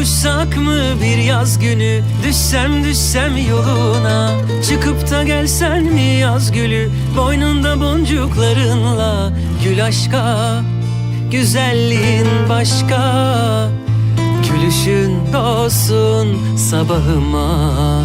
Kavuşsak mı bir yaz günü? Düşsem düşsem yoluna. Çıkıp da gelsen mi yaz gülü? Boynunda boncuklarınla Gül aşka. Güzelliğin başka. Gülüşün doğsun sabahıma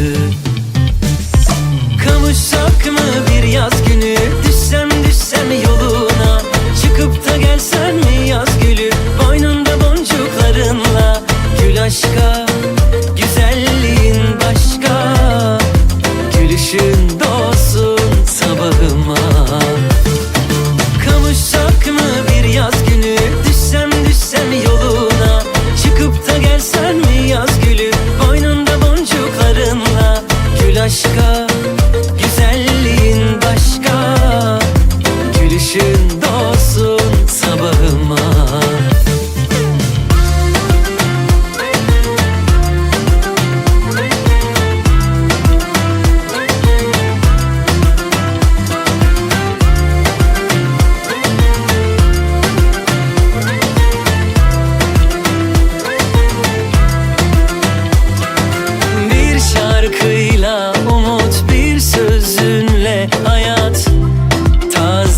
Gül aşka Güzelliğin başka Gülüşün doğsun sabahıma. Kavuşsak mı bir yaz günü Düşsem düşsem yoluna Çıkıp da gelsen mi yaz gülü Boynunda boncuklarınla Gül aşka Güzelliğin başka Gülüşün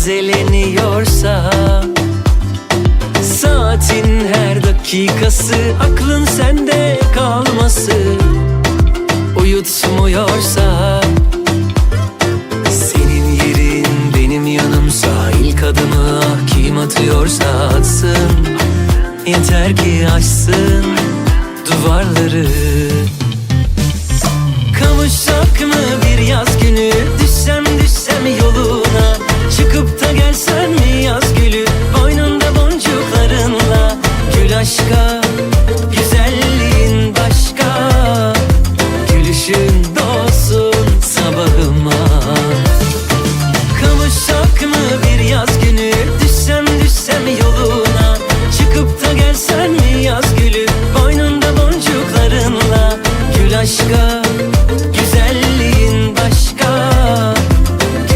tazeleniyorsa Saatin her dakikası aklın sende kalması Uyutmuyorsa Senin yerin benim yanımsa ilk adımı ah kim atıyorsa atsın Yeter ki aşsın duvarları Gelsen mi yaz gülü Boynunda boncuklarınla. Gül aşka Güzelliğin başka. Gülüşün doğsun sabahıma. Kavuşsak mı bir yaz günü? Düşsem düşsem yoluna. Çıkıp da gelsen mi yaz gülü? Boynunda boncuklarınla. Gül aşka Güzelliğin başka.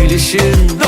Gülüşün